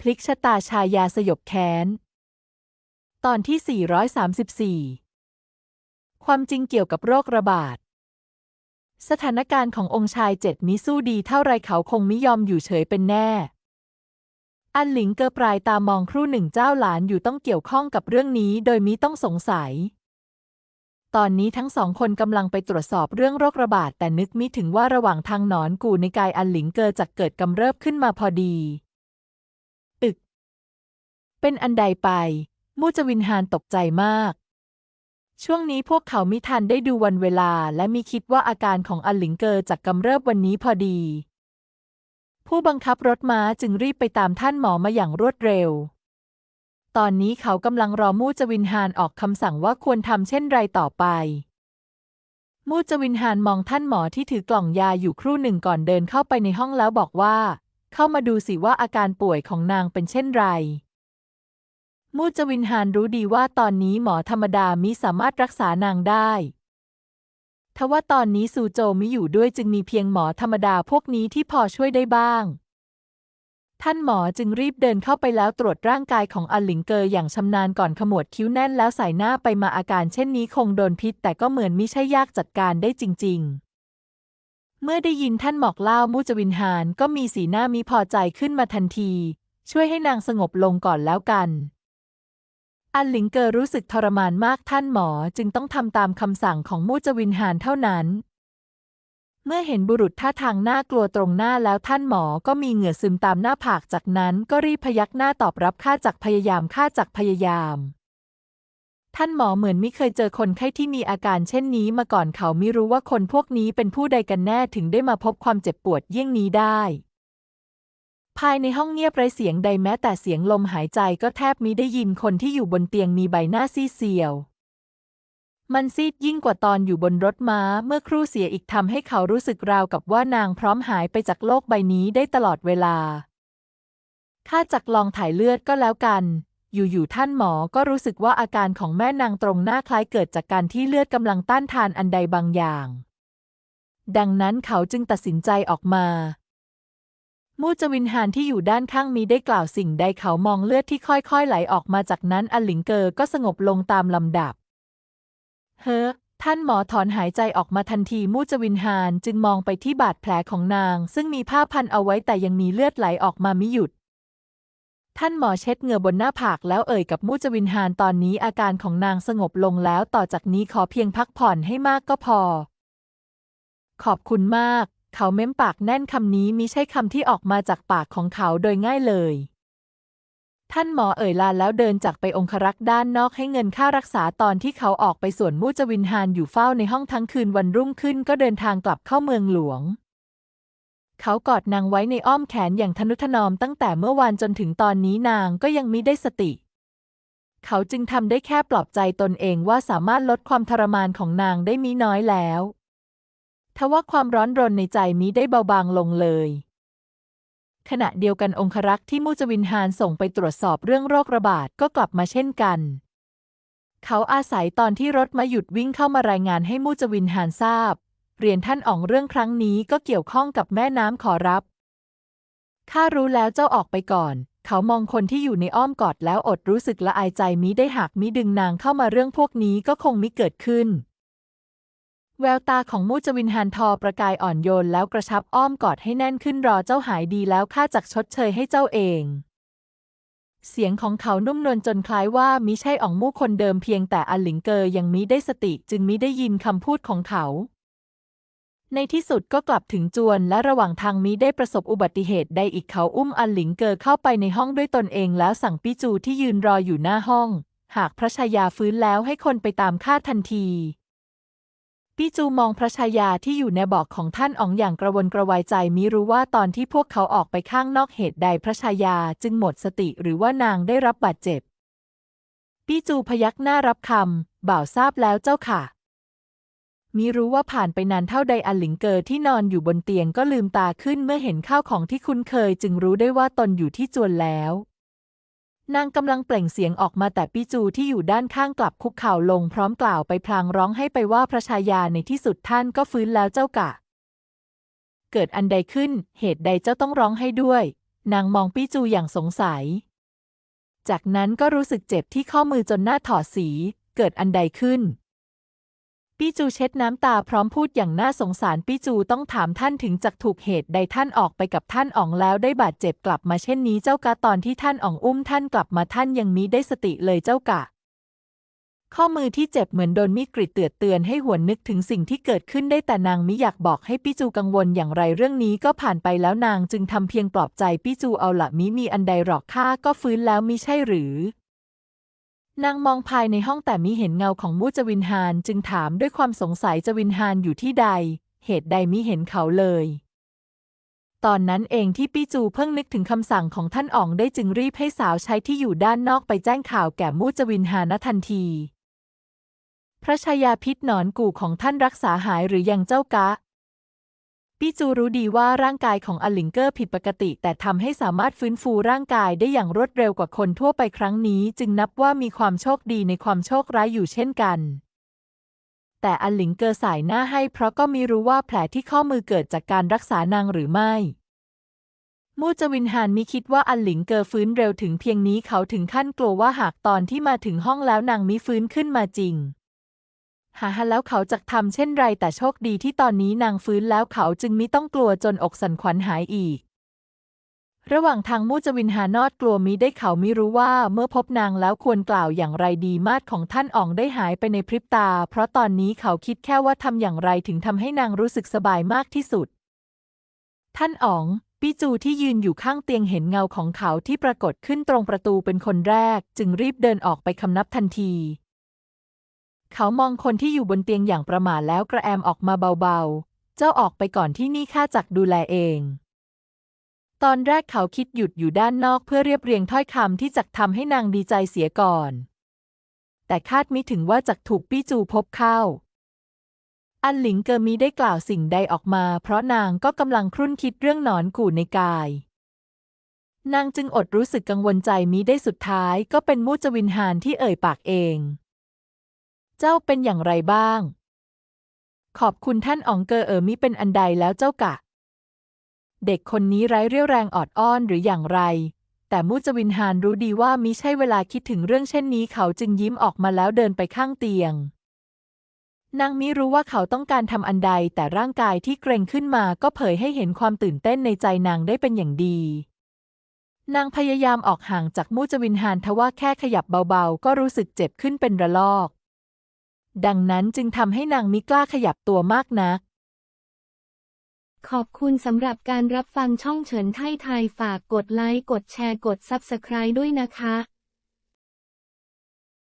พลิกชะตาชายาสยบแค้น ตอนที่ 434 ความจริงเกี่ยวกับโรคระบาด สถานการณ์ขององค์ชายเจ็ดมิสู้ดีเท่าไรเขาคงไม่ยอมอยู่เฉยเป็นแน่ อันหลิงเกอปลายตามองครู่หนึ่งเจ้าหลานอยู่ต้องเกี่ยวข้องกับเรื่องนี้โดยมิต้องสงสัย ตอนนี้ทั้งสองคนกำลังไปตรวจสอบเรื่องโรคระบาดแต่นึกมิถึงว่าระหว่างทางหนอนกูในกายอันหลิงเกอจะเกิดกำเริบขึ้นมาพอดี เป็นอันใดไป มูจวินฮานตกใจมาก ช่วงนี้พวกเขามิทันได้ดูวันเวลาและมีคิดว่าอาการของอันหลิงเกอจะกำเริบวันนี้พอดี ผู้บังคับรถม้าจึงรีบไปตามท่านหมอมาอย่างรวดเร็ว ตอนนี้เขากำลังรอมูจวินฮานออกคำสั่งว่าควรทำเช่นไรต่อไปมูจวินฮานมองท่านหมอที่ถือกล่องยาอยู่ครู่หนึ่งก่อนเดินเข้าไปในห้องแล้วบอกว่า เข้ามาดูสิว่าอาการป่วยของนางเป็นเช่นไร มูจวินฮานรู้ดีว่าตอนนี้หมอธรรมดามิสามารถรักษานางได้ทว่าตอนนี้ซูโจมิอยู่ด้วยจึงมีเพียงหมอธรรมดาพวกนี้ที่พอช่วยได้บ้าง ท่านหมอจึงรีบเดินเข้าไปแล้วตรวจร่างกายของอันหลิงเกออย่างชำนาญก่อนขมวดคิ้วแน่นแล้วใส่หน้าไปมาอาการเช่นนี้คงโดนพิษ แต่ก็เหมือนมิใช่ยากจัดการได้จริง ๆ เมื่อได้ยินท่านหมอกเล่ามูจวินฮานก็มีสีหน้ามิพอใจขึ้นมาทันที ช่วยให้นางสงบลงก่อนแล้วกัน อันหลิงเกอรู้สึกทรมานมากท่านหมอจึงต้องทำตามคำสั่งของมูจวินฮานเท่านั้น เมื่อเห็นบุรุษท่าทางน่ากลัวตรงหน้าแล้วท่านหมอก็มีเหงื่อซึมตามหน้าผากจากนั้นก็รีบพยักหน้าตอบรับค่าจากพยายามค่าจากพยายาม ท่านหมอเหมือนไม่เคยเจอคนไข้ที่มีอาการเช่นนี้มาก่อนเขาไม่รู้ว่าคนพวกนี้เป็นผู้ใดกันแน่ถึงได้มาพบความเจ็บปวดเยี่ยงนี้ได้ ภายในห้องเงียบไร้เสียงใดแม้แต่เสียงลมหายใจก็แทบมิได้ยินคนที่อยู่บนเตียงมีใบหน้าซีดเซียว มันซีดยิ่งกว่าตอนอยู่บนรถม้าเมื่อครู่เสียอีกทำให้เขารู้สึกราวกับว่านางพร้อมหายไปจากโลกใบนี้ได้ตลอดเวลาข้าจักลองถ่ายเลือดก็แล้วกัน อยู่ๆท่านหมอก็รู้สึกว่าอาการของแม่นางตรงหน้าคล้ายเกิดจากการที่เลือดกำลังต้านทานอันใดบางอย่าง ดังนั้นเขาจึงตัดสินใจออกมา มูจวินฮานที่อยู่ด้านข้างมีได้กล่าวสิ่งใดเขามองเลือดที่ค่อยๆ ไหลออกมาจากนั้นอันหลิงเกอก็สงบลงตามลำดับ เฮ้อท่านหมอถอนหายใจออกมาทันทีมูจวินฮานจึงมองไปที่บาดแผลของนาง ซึ่งมีผ้าพันเอาไว้แต่ยังมีเลือดไหลออกมาไม่หยุด ท่านหมอเช็ดเหงื่อบนหน้าผากแล้วเอ่ยกับมูจวินฮานตอนนี้อาการของนางสงบลงแล้วต่อจากนี้ขอเพียงพักผ่อนให้มากก็พอ ขอบคุณมาก เขาเม้มปากแน่นคำนี้มิใช่คำที่ออกมาจากปากของเขาโดยง่ายเลย ท่านหมอเอ่ยลาแล้วเดินจากไปองครักษ์ด้านนอกให้เงินค่ารักษาตอนที่เขาออกไปส่วนมูจวินฮานอยู่เฝ้าในห้องทั้งคืนวันรุ่งขึ้นก็เดินทางกลับเข้าเมืองหลวง เขากอดนางไว้ในอ้อมแขนอย่างทนุถนอมตั้งแต่เมื่อวานจนถึงตอนนี้นางก็ยังมิได้สติเขาจึงทำได้แค่ปลอบใจตนเองว่าสามารถลดความทรมานของนางได้มิน้อยแล้ว ทว่าความร้อนรนในใจมิได้เบาบางลงเลย ขณะเดียวกันองครักษ์ที่มูจวินฮานส่งไปตรวจสอบเรื่องโรคระบาดก็กลับมาเช่นกัน เขาอาศัยตอนที่รถมาหยุดวิ่งเข้ามารายงานให้มูจวินฮานทราบ เรียนท่านอ๋องเรื่องครั้งนี้ก็เกี่ยวข้องกับแม่น้ำขอรับ ข้ารู้แล้วเจ้าออกไปก่อน เขามองคนที่อยู่ในอ้อมกอดแล้วอดรู้สึกละอายใจมิได้หากมิดึงนางเข้ามาเรื่องพวกนี้ก็คงมิเกิดขึ้น แววตาของมูจวินฮันทอประกายอ่อนโยนแล้วกระชับอ้อมกอดให้แน่นขึ้นรอเจ้าหายดีแล้วข้าจักชดเชยให้เจ้าเอง เสียงของเขานุ่มนวลจนคล้ายว่ามิใช่อ่องมู่คนเดิมเพียงแต่อันหลิงเกอยังมิได้สติจึงมิได้ยินคำพูดของเขา ในที่สุดก็กลับถึงจวนและระหว่างทางมิได้ประสบอุบัติเหตุใดอีกเขาอุ้มอันหลิงเกอเข้าไปในห้องด้วยตนเองแล้วสั่งปิจูที่ยืนรออยู่หน้าห้อง หากพระชายาฟื้นแล้วให้คนไปตามข้าทันที ปิจูมองพระชายาที่อยู่ในบอกของท่านอ๋องอย่างกระวนกระวายใจมิรู้ว่าตอนที่พวกเขาออกไปข้างนอกเหตุใดพระชายาจึงหมดสติหรือว่านางได้รับบาดเจ็บปิจูพยักหน้ารับคำบ่าวทราบแล้วเจ้าค่ะ มิรู้ว่าผ่านไปนานเท่าใดอันหลิงเกอที่นอนอยู่บนเตียงก็ลืมตาขึ้นเมื่อเห็นข้าวของที่คุ้นเคยจึงรู้ได้ว่าตนอยู่ที่จวนแล้ว นางกำลังเปล่งเสียงออกมาแต่ปิจูที่อยู่ด้านข้างกลับคุกเข่าลงพร้อมกล่าวไปพลางร้องให้ไปว่าพระชายาในที่สุดท่านก็ฟื้นแล้วเจ้ากะ เกิดอันใดขึ้น เหตุใดเจ้าต้องร้องให้ด้วย นางมองปี้จูอย่างสงสัย จากนั้นก็รู้สึกเจ็บที่ข้อมือจนหน้าถอดสี เกิดอันใดขึ้น ปี้จูเช็ดน้ำตาพร้อมพูดอย่างน่าสงสารปี้จูต้องถามท่านถึงจากถูกเหตุใดท่านออกไปกับท่านอ๋องแล้วได้บาดเจ็บกลับมาเช่นนี้เจ้ากะตอนที่ท่านอ๋องอุ้มท่านกลับมาท่านยังมิได้สติเลยเจ้ากะ ข้อมือที่เจ็บเหมือนโดนมีดกรีดเตือนเตือนให้หวนนึกถึงสิ่งที่เกิดขึ้นได้แต่นางมิอยากบอกให้ปี้จูกังวลอย่างไรเรื่องนี้ก็ผ่านไปแล้วนางจึงทำเพียงปลอบใจปี้จูเอาละมิมีอันใดหรอกข้าก็ฟื้นแล้วมิใช่หรือ นางมองภายในห้องแต่มิเห็นเงาของมูจวินฮานจึงถามด้วยความสงสัยจวินฮานอยู่ที่ใด เหตุใดมิเห็นเขาเลย ตอนนั้นเองที่ปี้จูเพิ่งนึกถึงคำสั่งของท่านอ๋องได้จึงรีบให้สาวใช้ที่อยู่ด้านนอกไปแจ้งข่าวแก่มูจวินฮานทันที พระชายาพิษหนอนกู่ของท่านรักษาหายหรือยังเจ้ากะ ปี้จูรู้ดีว่าร่างกายของอลิงเกอร์ผิดปกติ แต่ทำให้สามารถฟื้นฟูร่างกายได้อย่างรวดเร็วกว่าคนทั่วไปครั้งนี้ จึงนับว่ามีความโชคดีในความโชคร้ายอยู่เช่นกัน แต่อลิงเกอร์สายหน้าให้เพราะก็มีรู้ว่าแผลที่ข้อมือเกิดจากการรักษานางหรือไม่ มูจวินฮานมิคิดว่าอันหลิงเกอร์ฟื้นเร็วถึงเพียงนี้เขาถึงขั้นกลัวว่าหากตอนที่มาถึงห้องแล้วนางมิฟื้นขึ้นมาจริง หาฮะแล้วเขาจะทำเช่นไรแต่โชคดีที่ตอนนี้นางฟื้นแล้วเขาจึงมิต้องกลัวจนอกสั่นขวัญหายอีก ระหว่างทางมูจวินหานอดกลัวมิได้เขามิรู้ว่าเมื่อพบนางแล้วควรกล่าวอย่างไรดีมาดของท่านอ่องได้หายไปในพริบตา เพราะตอนนี้เขาคิดแค่ว่าทำอย่างไรถึงทำให้นางรู้สึกสบายมากที่สุด ท่านอ๋องปีจูที่ยืนอยู่ข้างเตียงเห็นเงาของเขาที่ปรากฏขึ้นตรงประตูเป็นคนแรก จึงรีบเดินออกไปคำนับทันที เขามองคนที่อยู่บนเตียงอย่างประหม่าแล้วกระแอมออกมาเบาๆ เจ้าออกไปก่อนที่นี่ข้าจักดูแลเอง ตอนแรกเขาคิดหยุดอยู่ด้านนอกเพื่อเรียบเรียงถ้อยคำที่จักทำให้นางดีใจเสียก่อน แต่คาดมิถึงว่าจักถูกปี้จูพบเข้า อันหลิงเกอมีได้กล่าวสิ่งใดออกมา เพราะนางก็กำลังครุ่นคิดเรื่องหนอนกู่ในกายนางจึงอดรู้สึกกังวลใจมิได้สุดท้ายก็เป็นมูจวินหานที่เอ่ยปากเอง เจ้าเป็นอย่างไรบ้าง ขอบคุณท่านอองเกอเออมิเป็นอันใดแล้วเจ้ากะ เด็กคนนี้ไร้เรี่ยวแรงออดอ้อนหรืออย่างไร แต่มูจวินฮานรู้ดีว่ามิใช่เวลาคิดถึงเรื่องเช่นนี้เขาจึงยิ้มออกมาแล้วเดินไปข้างเตียง นางมิรู้ว่าเขาต้องการทำอันใดแต่ร่างกายที่เกรงขึ้นมาก็เผยให้เห็นความตื่นเต้นในใจนางได้เป็นอย่างดีนางพยายามออกห่างจากมูจวินฮานทว่าแค่ขยับเบาๆ ก็รู้สึกเจ็บขึ้นเป็นระลอก ดังนั้นจึงทำให้นางมิกล้าขยับตัวมากนัก ขอบคุณสำหรับการรับฟังช่องเฉินไทยไทยฝากกดไลค์ กดแชร์ กด Subscribe ด้วยนะคะ